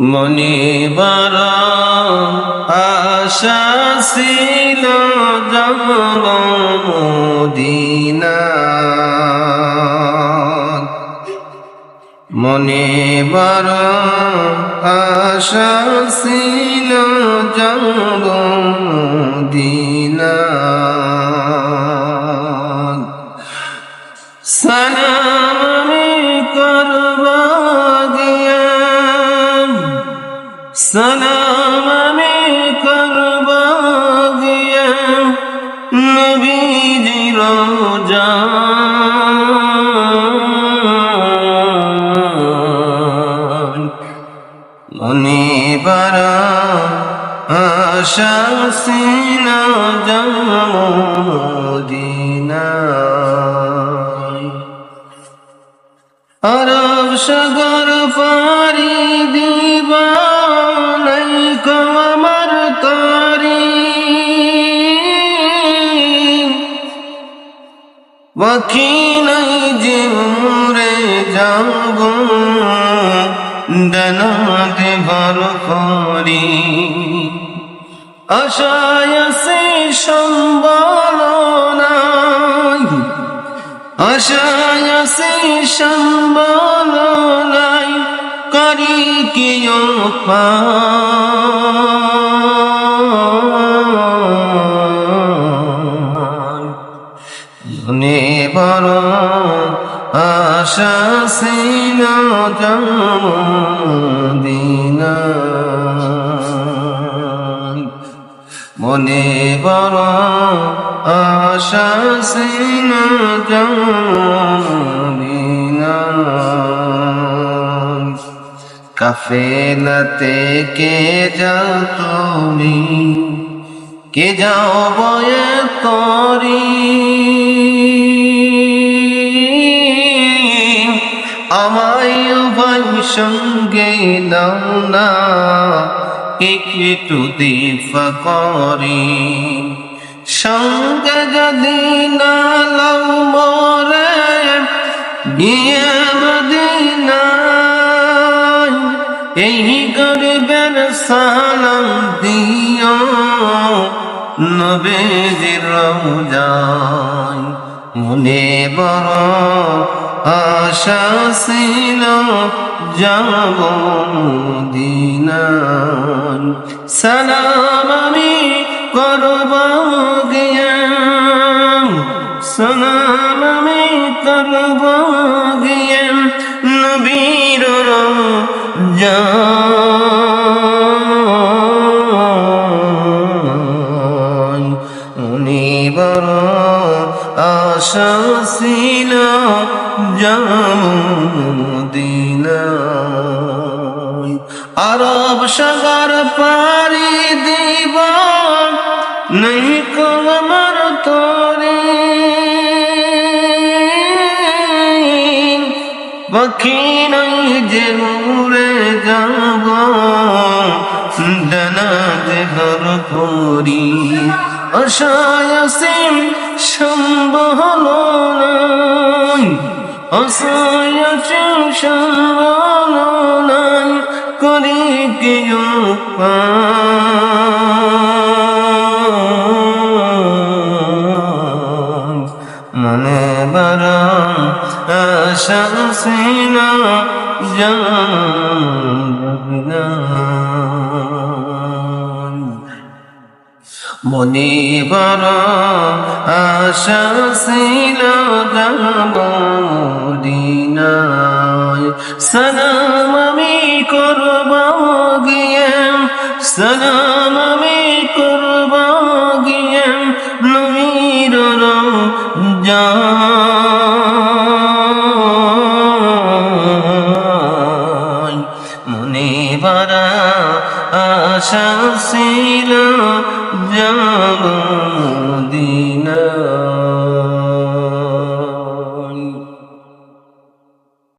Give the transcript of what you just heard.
মনে বড় আশা ছিল যাব মদিনা। মনে বার আশা ছিল যাব মদিনা। সালাম আমি করব গিয়া নবীজি রোজা। মনে বড় আশা আরব সাগর পারি দিবা যে মোরে যাব ডানাতে ভর করি আশায় সে সম্বল নাই আশায় সে সম্বল নাই করি কেউ মনে বড় আশা ছিল দিন মনে বড় আশা ছিল কাফেলাতে কে যাও তুমি? কে যাও বয়ে তরি? আমায় সঙ্গে নাও না, একটু দিফা করি। সঙ্গে যদি না লাও মরে গিয়ে মদিনায় এই গরিবের সালাম দিও, নবেজির রোজায় মনে বড় আশা ছিল যাব দিনান সালাম আমি করব গিয়াম সালাম আমি করব গিয়াম নবীর উনি আশা ছিল জমদিনায় আরব সাগর পারি দিব, নেই কলমার তোরে। পাখি নাই যে উড়ে যাব, ডানা যে ঘর করি। আশায় সিম সম্বল নাই আশায় করি কেউ মনে বড় আশা সিনা ছিল মনে বড় আশা ছিল আমি করব গিয়ে, সালাম আমি করব গিয়ে নবীর যায় মনে আশা ছিল